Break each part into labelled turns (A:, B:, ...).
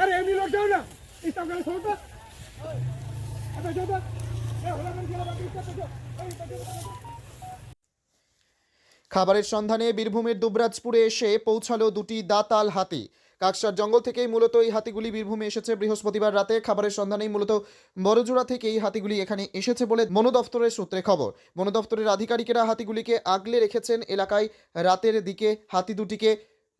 A: আরে, এমনি লোক যাও না। ইসলাম তো।
B: খাবারের সন্ধানে বীরভূমের দুবরাজপুরে এসে পৌঁছালো দুটি দাতাল হাতি। কাকসার জঙ্গল থেকেই মূলত এই হাতিগুলি বীরভূমে এসেছে। বৃহস্পতিবার রাতে খাবারের সন্ধানেই মূলত বড়জোড়া থেকে এই হাতিগুলি এখানে এসেছে বলে বন দফতরের সূত্রে খবর। বন দফতরের আধিকারিকেরা হাতিগুলিকে আগলে রেখেছেন। এলাকায় রাতের দিকে হাতি দুটিকে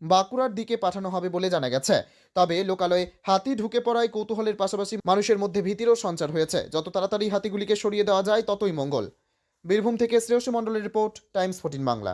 B: বাঁকুড়ার দিকে পাঠানো হবে বলে জানা গেছে। তবে লোকালয়ে হাতি ঢুকে পড়ায় কৌতূহলের পাশাপাশি মানুষের মধ্যে ভীতিরও সঞ্চার হয়েছে। যত তাড়াতাড়ি হাতিগুলিকে সরিয়ে দেওয়া যায়, ততই মঙ্গল। বীরভূম থেকে শ্রেয়সী মণ্ডলের রিপোর্ট, টাইমস ফোর্টিন বাংলা।